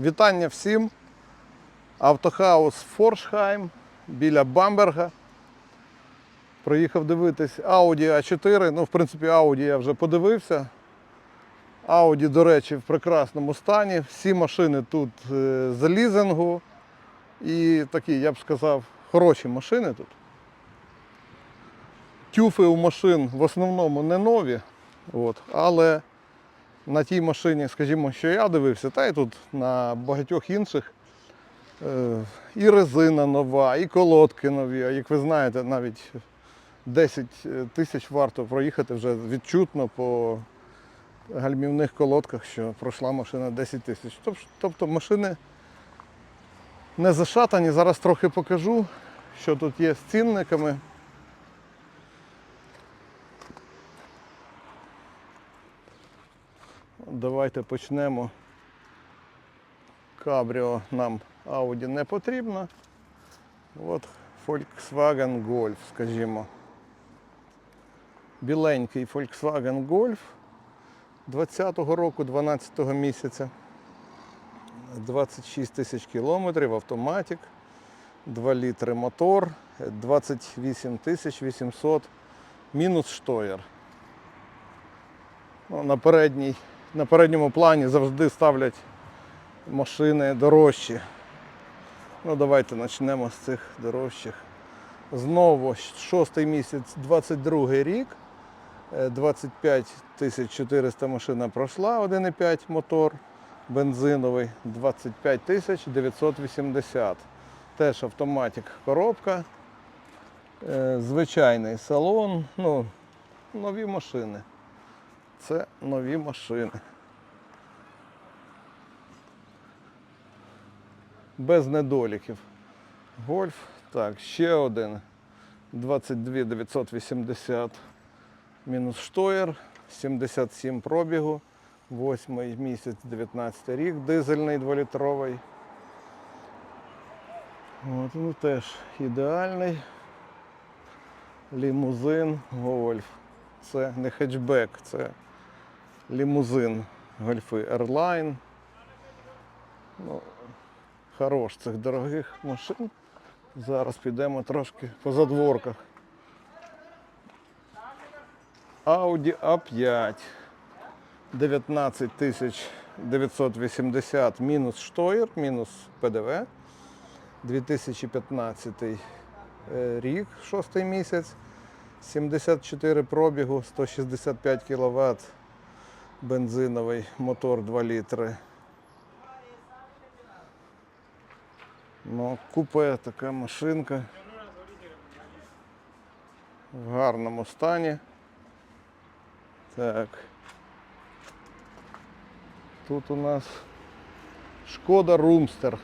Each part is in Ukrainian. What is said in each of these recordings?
Вітання всім. Автохаус Форшхайм біля Бамберга. Приїхав дивитись Audi A4. Ну, в принципі, Audi я вже подивився. Audi, до речі, в прекрасному стані. Всі машини тут е, з лізингу. І такі, я б сказав, хороші машини тут. Тюфи у машин в основному не нові, от, але на тій машині, скажімо, що я дивився, та й тут на багатьох інших е, і резина нова, і колодки нові. А як ви знаєте, навіть 10 тисяч варто проїхати вже відчутно по гальмівних колодках, що пройшла машина 10 тисяч. Тобто машини не зашатані. Зараз трохи покажу, що тут є з цінниками. Давайте почнемо. Кабріо нам Audi не потрібно. От Volkswagen Golf, скажімо. Біленький Volkswagen Golf 20-го року, 12-го місяця. 26 тисяч кілометрів, автоматик, 2 літри мотор, 28 тисяч 800 мінус штоєр. Ну, на, передній, на передньому плані завжди ставлять машини дорожчі. Ну, давайте почнемо з цих дорожчих. Знову шостий місяць, 22 рік. Е, 25 тисяч 400 машина пройшла, 1,5 мотор бензиновий, 25 тисяч 980. Теж автоматик коробка. Е, Звичайний салон, ну, нові машини. Це нові машини. Без недоліків. Гольф. Так, ще один. 22 980 мінус штоєр, 77 пробігу, 8 місяць, 19 рік, дизельний 2-літровий. От, ну теж ідеальний. Лімузин, гольф. Це не хетчбек, це лімузин гольфи Airline. Ну, хорош цих дорогих машин. Зараз підемо трошки по задворках. Audi A5 19 980 мінус штоєр, мінус ПДВ. 2015 е, рік, шостий місяць. 74 пробігу, 165 кВт, бензиновий мотор 2 літри. Ну, купе така машинка. В гарному стані. Так. Тут у нас Шкода Румстер.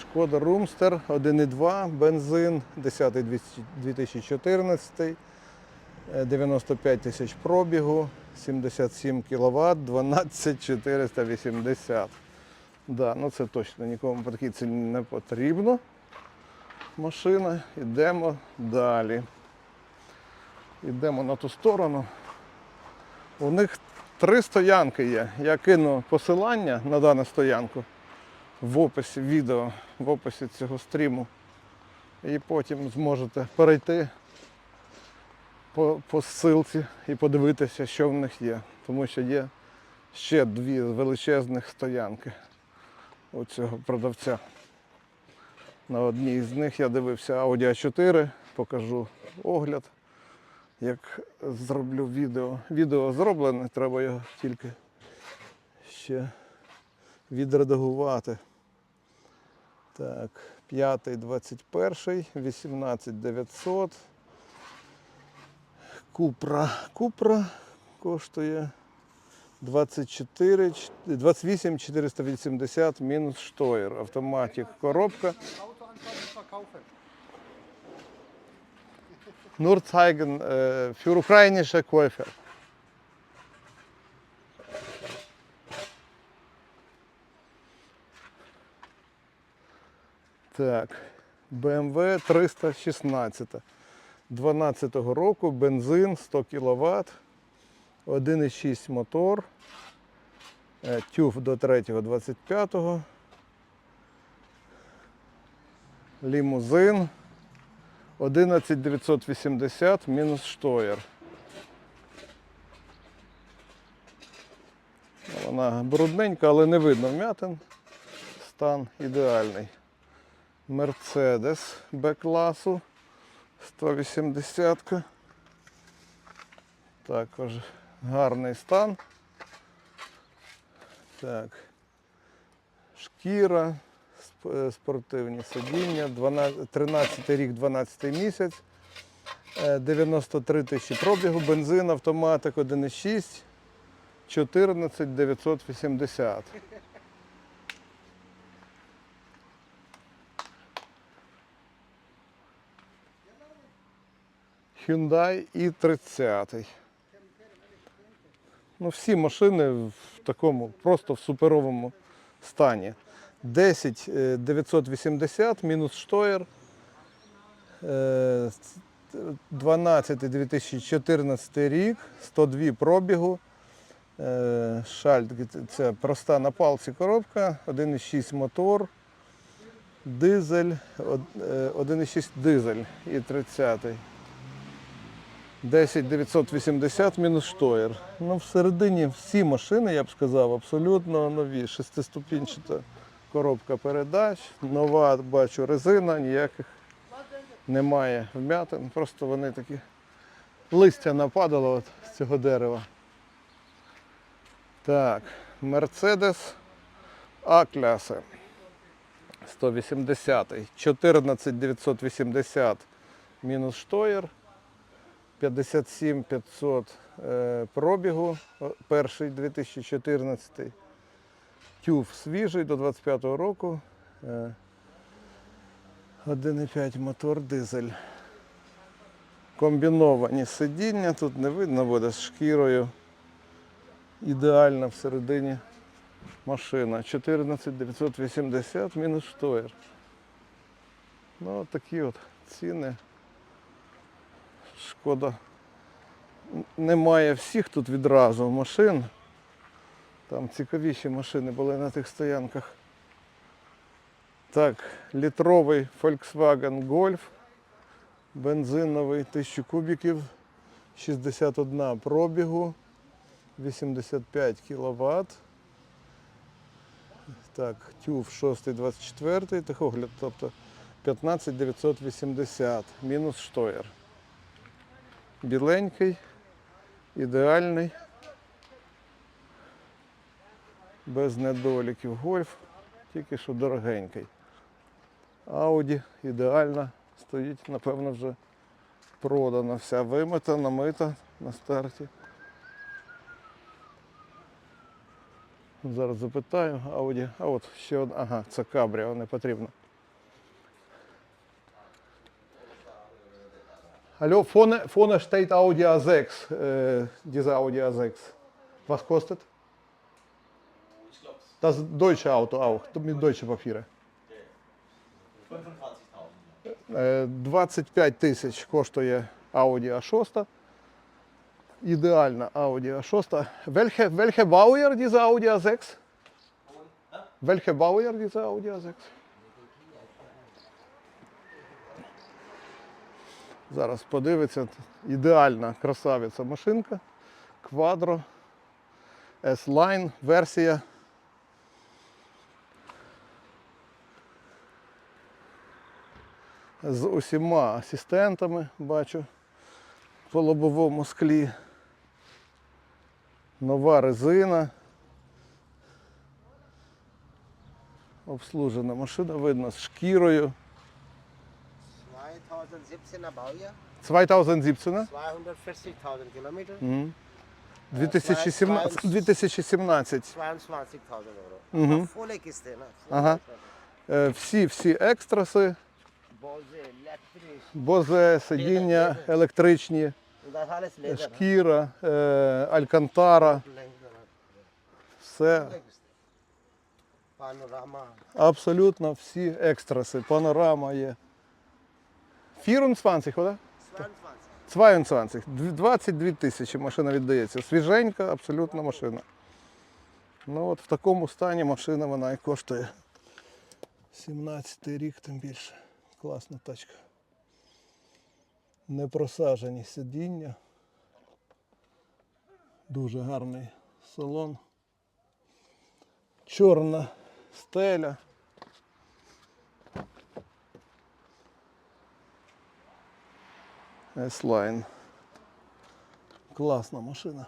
Шкода Румстер 1,2 бензин, 10 2014, е, 95 тисяч пробігу, 77 кВт, 12480. Да, ну це точно нікому по такій ціні не потрібно. Машина. Йдемо далі. Йдемо на ту сторону. У них три стоянки є. Я кину посилання на дану стоянку в описі відео, в описі цього стріму. І потім зможете перейти по, по ссылці і подивитися, що в них є. Тому що є ще дві величезних стоянки у цього продавця. На одній з них я дивився Audi A4, покажу огляд, як зроблю відео. Відео зроблене, треба його тільки ще відредагувати. Так, 5, 21, 18 900. Купра. Купра коштує 24, 28 480 мінус штоєр. Автоматик, коробка. Nur zeigen äh, für ukrainische Käufer. Так, BMW 316. 12 року, бензин 100 кВт, 1,6 мотор, Е, Тюф до 3.25. Лімузин 11980 мінус штоєр. Вона брудненька, але не видно вмятин. Стан ідеальний. Мерседес Б-класу 180. Також гарний стан. Так. Шкіра, е, спортивні сидіння, 12, 13 рік, 12 місяць, е, 93 тисячі пробігу, бензин, автоматик 1,6, 14 980. Hyundai i30. Ну, всі машини в такому просто в суперовому стані. 10 е, 980 мінус штоєр. Е, 12 2014 рік, 102 пробігу. Е, Шальт це проста на палці коробка, 1,6 мотор, дизель, од- е, 1,6 дизель і 30. 10 980 мінус штоєр. Ну, всередині всі машини, я б сказав, абсолютно нові. Шестиступінчата коробка передач, нова, бачу, резина, ніяких немає вмятин. Просто вони такі листя нападало от з цього дерева. Так, Мерседес А-кляси. 180 14 980 мінус штоєр. 57 500 е, пробігу, перший 2014. Тюф свіжий до 25-го року. Е, 1,5 мотор дизель. Комбіновані сидіння, тут не видно буде з шкірою. Ідеальна всередині машина. 14 980 мінус штоєр. Ну, такі от ціни. Шкода. Немає всіх тут відразу машин. Там цікавіші машини були на тих стоянках. Так, літровий Volkswagen Golf. Бензиновий 1000 кубіків, 61 пробігу, 85 кВт. Так, тюф 624, тахогляд, тобто 15 980, мінус штоєр біленький, ідеальний, без недоліків гольф, тільки що дорогенький. Ауді ідеальна, стоїть, напевно, вже продана, вся вимита, намита на старті. Зараз запитаю, Ауді, а от ще одна, ага, це кабріо, не потрібно. Hallo, vorne, vorne steht Audi A6, äh, dieser Audi A6. Was kostet? Das deutsche Auto auch, mit deutsche Papiere. 25.000. Е, 25 тисяч коштує Audi A6. Ідеальна Audi A6. Welche, welche Baujahr diese Audi A6? Welche Baujahr diese Audi A6? Зараз подивиться. Ідеальна красавиця машинка. Quadro. S-Line версія. з усіма асистентами, бачу, по лобовому склі. Нова резина. Обслужена машина, видно, з шкірою. 2017er Baujahr, 2017. 240.000 Kilometer, Мгм. 2017. 2017. 22.000 Euro. Mhm. Volle Kiste, ne? Aha. Е, Всі, всі екстраси, Bose, elektrisch, бозе, сидіння електричні, das alles Leder. шкіра, е, алькантара, все Panorama, Абсолютно всі екстраси. Панорама є. 24, oder? 22. 22. Дв- 22 тисячі машина віддається. Свіженька, абсолютно машина. Ну от в такому стані машина вона і коштує. 17 рік тим більше. Класна тачка. Не просажені сидіння. Дуже гарний салон. Чорна стеля. S-Line. Класна машина.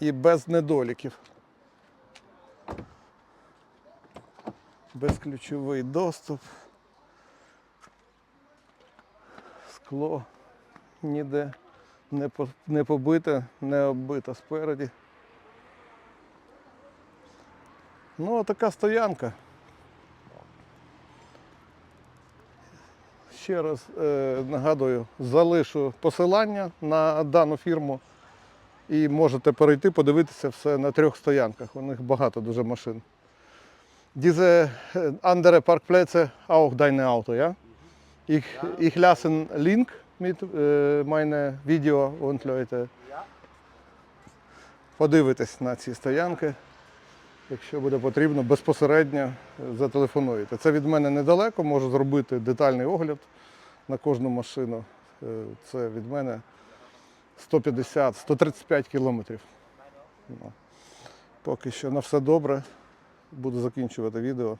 І без недоліків. Безключовий доступ. Скло ніде не, по- не побите, не оббите спереді. Ну, така стоянка. Ще раз е, нагадую, залишу посилання на дану фірму і можете перейти, подивитися все на трьох стоянках. У них багато дуже машин. Diese äh, andere Parkplätze auch deine Auto, ja? Ich, ich lasse einen Link mit äh, meinem Video und Leute. Ja. Подивитесь на ці стоянки. Якщо буде потрібно, безпосередньо зателефонуєте. Це від мене недалеко, можу зробити детальний огляд на кожну машину. Е, Це від мене 150-135 кілометрів. Ну, Поки що на все добре. Буду закінчувати відео.